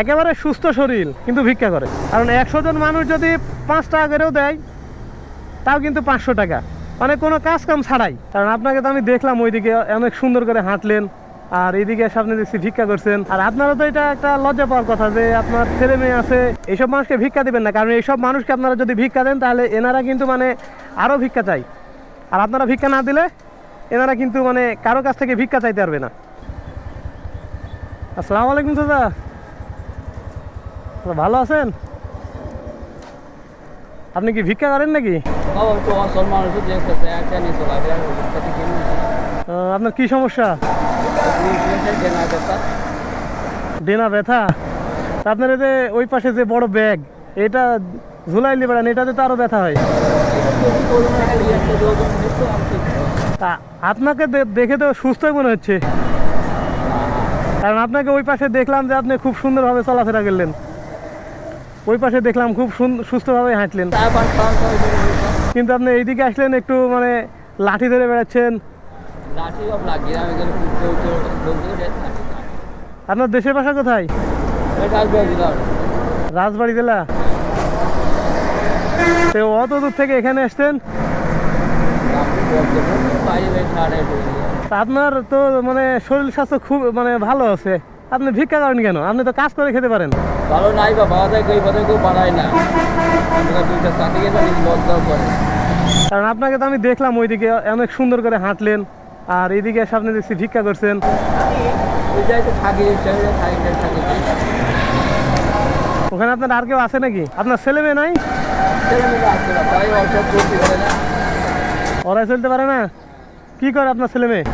একেবারে সুস্থ শরীর, কিন্তু ভিক্ষা করে। কারণ একশো জন মানুষ যদি পাঁচ টাকা করেও দেয়, তাও কিন্তু পাঁচশো টাকা। মানে কোনো কাজ কাম ছাড়াই। কারণ আপনাকে তো আমি দেখলাম ওইদিকে অনেক সুন্দর করে হাঁটলেন, আর এইদিকে সামনে দেখছি ভিক্ষা করছেন। আর আপনারা তো এটা একটা লজ্জা পাওয়ার কথা যে আপনার ছেলে মেয়ে আছে, এইসব মানুষকে ভিক্ষা দেবেন না। কারণ এইসব মানুষকে আপনারা যদি ভিক্ষা দেন, তাহলে এনারা কিন্তু মানে আরও ভিক্ষা চাই। আর আপনারা ভিক্ষা না দিলে এনারা কিন্তু মানে কারও কাছ থেকে ভিক্ষা চাইতে পারবে না। আসসালামু আলাইকুম দাদা ভালো আছেন? আপনি কি ভিক্ষা করেন নাকি? আপনার কি সমস্যা? ডেনা ব্যথা। আপনার এই যে ওই পাশে যে বড় ব্যাগ এটা ঝুলাইলে বেড়ান এটাতে তো আরও ব্যথা হয়। আপনাকে দেখে তো সুস্থই মনে হচ্ছে। কারণ আপনাকে ওই পাশে দেখলাম যে আপনি খুব সুন্দরভাবে চলাফেরা করলেন। ওই পাশে দেখলাম খুব সুস্থভাবে হাঁটলেন। কিন্তু আপনি এইদিকে আসলেন একটু মানে লাঠি ধরে বেড়াচ্ছেন। আপনার দেশের বাসা কোথায়? রাজবাড়ি জেলা। অত দূর থেকে এখানে আসতেন আপনার তো মানে শরীর স্বাস্থ্য খুব মানে ভালো আছে। আপনি ভিক্ষা করেন কেন? আপনি তো কাজ করে খেতে পারেন। ভালো নাই বা দেয় কেউ পথে কেউ বাড়ায় না। আমরা দুইটা সাথে গিয়ে লজ্জাও করে কারণ আপনাকে তো আমি দেখলাম ওইদিকে অনেক সুন্দর করে হাঁটলেন আর এইদিকে সামনে দেখছি ভিক্ষা করছেন। ওই যাই তো থাকি ওখানে আপনার আর কেউ আছে নাকি? আপনার ছেলে মেয়ে নাই? ওরাই চলতে পারে না? কি করে আপনার ছেলে মেয়ে?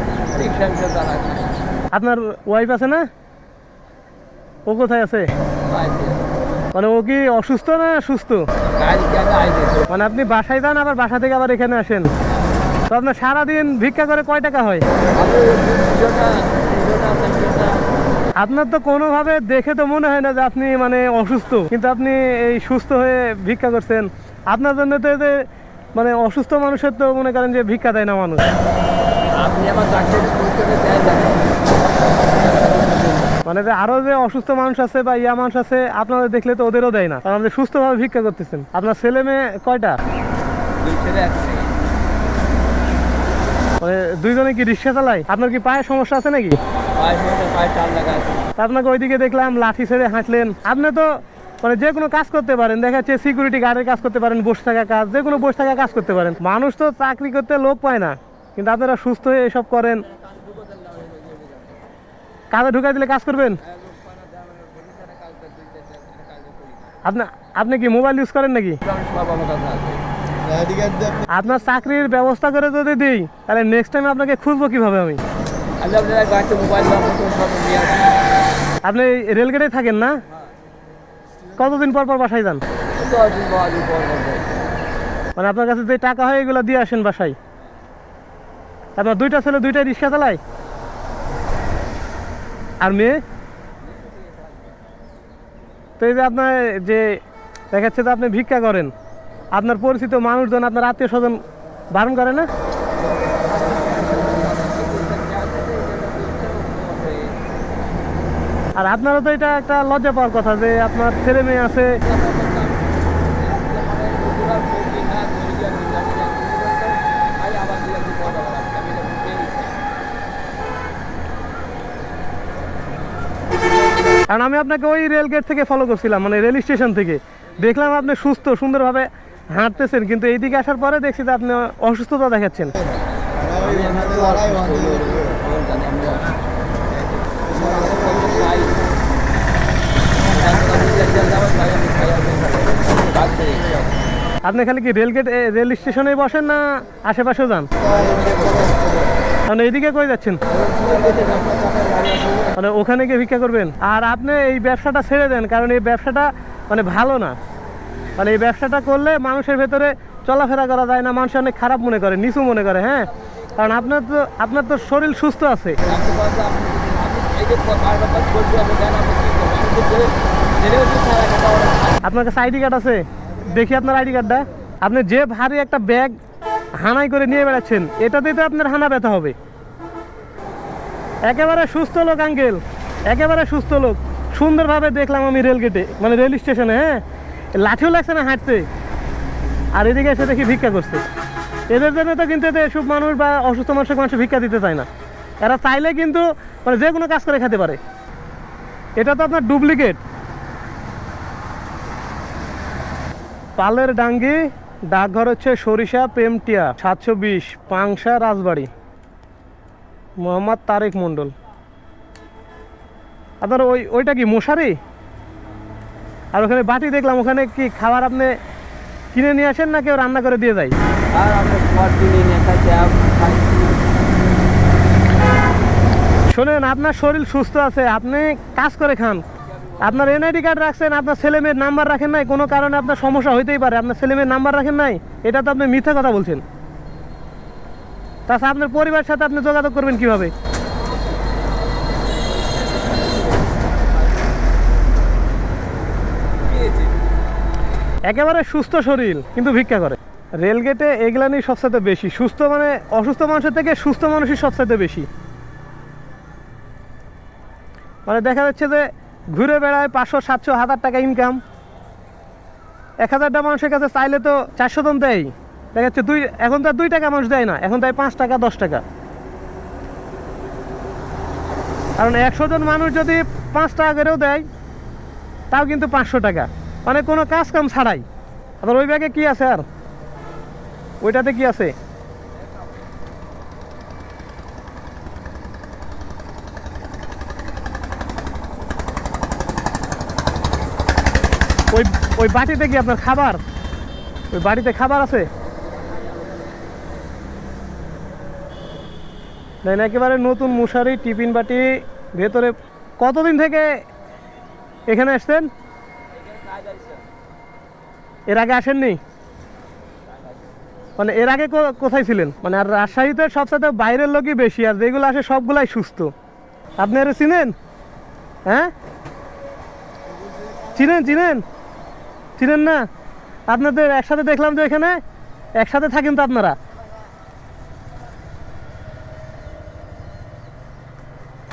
আপনার ওয়াইফ আছে না? ও কোথায় আছে? মানে ও কি অসুস্থ না সুস্থ? মানে আপনি বাসায় যান, আবার বাসা থেকে আবার এখানে আসেন। তো আপনার সারাদিন ভিক্ষা করে কয় টাকা হয়? আপনার তো কোনোভাবে দেখে তো মনে হয় না যে আপনি মানে অসুস্থ। কিন্তু আপনি এই সুস্থ হয়ে ভিক্ষা করছেন। আপনার জন্য তো যে মানে অসুস্থ মানুষের তো মনে করেন যে ভিক্ষা দেয় না মানুষ। আপনি আমার মানে যে আরও যে অসুস্থ মানুষ আছে বা ইয়া মানুষ আছে, আপনাদের দেখলে তো ওদেরও দেয় না। কারণ আপনি সুস্থভাবে ভিক্ষা করতেছেন। আপনার ছেলে মেয়ে কয়টা। মানে দুইজনে কি রিক্সা চালায়? আপনার কি পায়ের সমস্যা আছে নাকি? আপনাকে ওইদিকে দেখলাম, লাঠি ছেড়ে হাঁটলেন। আপনি তো মানে যে কোনো কাজ করতে পারেন। দেখা যাচ্ছে সিকিউরিটি গার্ডের কাজ করতে পারেন, বসে থাকা কাজ, যে কোনো বসে থাকা কাজ করতে পারেন। মানুষ তো চাকরি করতে লোক পায় না। কিন্তু আপনারা সুস্থ হয়ে এসব করেন। কাজে ঢুকাই দিলে কাজ করবেন? আপনি আপনি কি মোবাইল ইউজ করেন নাকি? আপনার চাকরির ব্যবস্থা করে যদি দিই, তাহলে নেক্সট টাইম আপনাকে খুঁজবো কীভাবে আমি? আপনি রেলগেটে থাকেন না? কতদিন পর পর বাসায় যান। মানে আপনার কাছে যে টাকা হয়, এগুলো দিয়ে আসেন বাসায়। আপনার দুইটা ছেলে দুইটাই রিক্সা চালায়? আর মেয়ে তো এই যে আপনার যে দেখাচ্ছে যে আপনি ভিক্ষা করেন, আপনার পরিচিত মানুষজন, আপনার আত্মীয় স্বজন বারণ করে না? আর আপনারও তো এটা একটা লজ্জা পাওয়ার কথা যে আপনার ছেলে মেয়ে আছে। কারণ আমি আপনাকে ওই রেল গেট থেকে ফলো করছিলাম মানে রেল স্টেশন থেকে। দেখলাম আপনি সুস্থ, সুন্দরভাবে হাঁটতেছেন, কিন্তু এইদিকে আসার পরে দেখছি যে আপনি অসুস্থতা দেখাচ্ছেন। আপনি খালি কি রেল গেট রেল স্টেশনে বসেন না আশেপাশেও যান? মানে এইদিকে কই যাচ্ছেন? মানে ওখানে গিয়ে ভিক্ষা করবেন? আর আপনি এই ব্যবসাটা ছেড়ে দেন, কারণ এই ব্যবসাটা মানে ভালো না। মানে এই ব্যবসাটা করলে মানুষের ভেতরে চলাফেরা করা যায় না, মানুষ অনেক খারাপ মনে করে, নিচু মনে করে হ্যাঁ? কারণ আপনার তো আপনার তো শরীর সুস্থ আছে। আপনার কাছে আইডি কার্ড আছে? দেখি আপনার আইডি কার্ডটা। আপনি যে ভারী একটা ব্যাগ হানাই করে নিয়ে বেড়াচ্ছেন। এটাতেই তো আপনার হানা ব্যথা হবে। একেবারে সুস্থ লোক, আঙ্কেল। একেবারে সুস্থ লোক। সুন্দরভাবে দেখলাম আমি রেল গেটে মানে রেল স্টেশনে হ্যাঁ? লাঠিও লাগছে না হাঁটতে। আর এদিকে এসে দেখি ভিক্ষা করছে। এদের জন্য তো কিন্তু এতে এসব মানুষ বা অসুস্থ মানুষকে মানুষ ভিক্ষা দিতে চায় না। এরা চাইলে কিন্তু মানে যে কোনো কাজ করে খেতে পারে। এটা তো আপনার ডুপ্লিকেট। পালের ডাঙ্গি ডাকঘর হচ্ছে সরিষা প্রেমটিয়া সাতশো বিশ পাংশা রাজবাড়ি। মোহাম্মদ তারেক মণ্ডল। আপনার ওই ওইটা কি মশারি? আর ওখানে বাটি দেখলাম ওখানে কি খাবার আপনি কিনে নিয়ে আসেন না কেউ রান্না করে দিয়ে যায়? শোনেন আপনার শরীর সুস্থ আছে আপনি কাজ করে খান। আপনার এনআইডি কার্ড রাখছেন, আপনার ছেলে মেয়ের নাম্বার রাখেন নাই, কোনো কারণে আপনার সমস্যা হইতেই পারে। আপনার ছেলে মেয়ের নাম্বার রাখেন নাই, এটা তো আপনি মিথ্যা কথা বলছেন। তাছাড়া আপনার পরিবারের সাথে আপনি যোগাযোগ করবেন কীভাবে? একেবারে সুস্থ শরীর, কিন্তু ভিক্ষা করে। রেলগেটে এগুলানি সবচেয়ে বেশি। সুস্থ মানে অসুস্থ মানুষের থেকে সুস্থ মানুষই সবচেয়ে বেশি। মানে দেখা যাচ্ছে যে ঘুরে বেড়ায় পাঁচশো, সাতশো, হাজার টাকা ইনকাম এক হাজারটা মানুষের কাছে চাইলে তো চারশো জন দেয়। দেখা যাচ্ছে দুই, এখন তো দুই টাকা মানুষ দেয় না, এখন দেয় পাঁচ টাকা, দশ টাকা। কারণ একশো জন মানুষ যদি পাঁচ টাকা করেও দেয়, তাও কিন্তু পাঁচশো টাকা। মানে কোনো কাজ কাম ছাড়াই। আবার ওই ব্যাগে কি আছে আর? ওইটাতে কি আছে? ওই বাটিতে কি আপনার খাবার? ওই বাড়িতে খাবার আছে? দেন একেবারে নতুন মশারি, টিফিন বাটি, ভেতরে কতদিন থেকে এখানে আসছেন? এর আগে আসেননি? মানে এর আগে কোথায় ছিলেন? মানে আর রাজশাহীতে সবসাথে বাইরের লোকই বেশি, আর যেগুলো আসে সবগুলাই সুস্থ। আপনি আরে চিনেন? হ্যাঁ? চিনেন চিনেন? চিনেন না? আপনাদের একসাথে দেখলাম যে এখানে, একসাথে থাকেন তো আপনারা।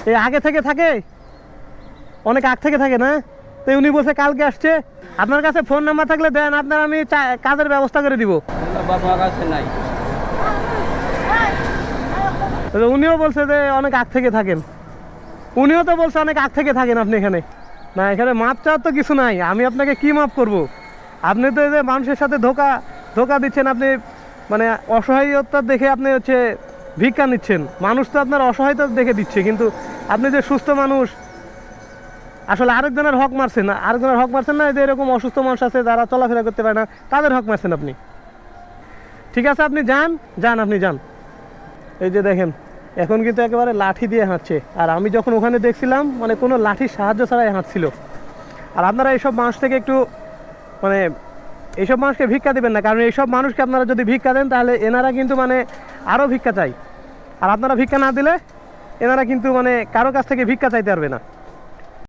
এই আগে থেকে থাকে? অনেক আগ থেকে থাকে না? তো উনি বলছে কালকে আসছে। আপনার কাছে ফোন নাম্বার থাকলে দেন, আপনার আমি কাজের ব্যবস্থা করে দিব। উনিও বলছে যে অনেক আগ থেকে থাকেন। উনিও তো বলছে অনেক আগ থেকে থাকেন আপনি এখানে। না, এখানে মাপ চাওয়ার তো কিছু নাই। আমি আপনাকে কি মাপ করব? আপনি তো এই যে মানুষের সাথে ধোকা ধোকা দিচ্ছেন, আপনি মানে অসহায়তা দেখে আপনি হচ্ছে ভিক্ষা নিচ্ছেন। মানুষ তো আপনার অসহায়তা দেখে দিচ্ছে, কিন্তু আপনি যে সুস্থ মানুষ, আসলে আরেকজনের হক মারছেন না। আরেকজনের হক মারছেন না যে এরকম অসুস্থ মানুষ আছে, যারা চলাফেরা করতে পারে না, তাদের হক মারছেন আপনি। ঠিক আছে, আপনি যান যান, আপনি যান। এই যে দেখেন এখন কিন্তু একেবারে লাঠি দিয়ে হাঁটছে। আর আমি যখন ওখানে দেখছিলাম মানে কোনো লাঠির সাহায্য ছাড়াই হাঁটছিল। আর আপনারা এইসব মানুষ থেকে একটু মানে এইসব মানুষকে ভিক্ষা দেবেন না, কারণ এইসব মানুষকে আপনারা যদি ভিক্ষা দেন, তাহলে এনারা কিন্তু মানে আরও ভিক্ষা চাই। আর আপনারা ভিক্ষা না দিলে, এনারা কিন্তু মানে কারও কাছ থেকে ভিক্ষা চাইতে পারবে না।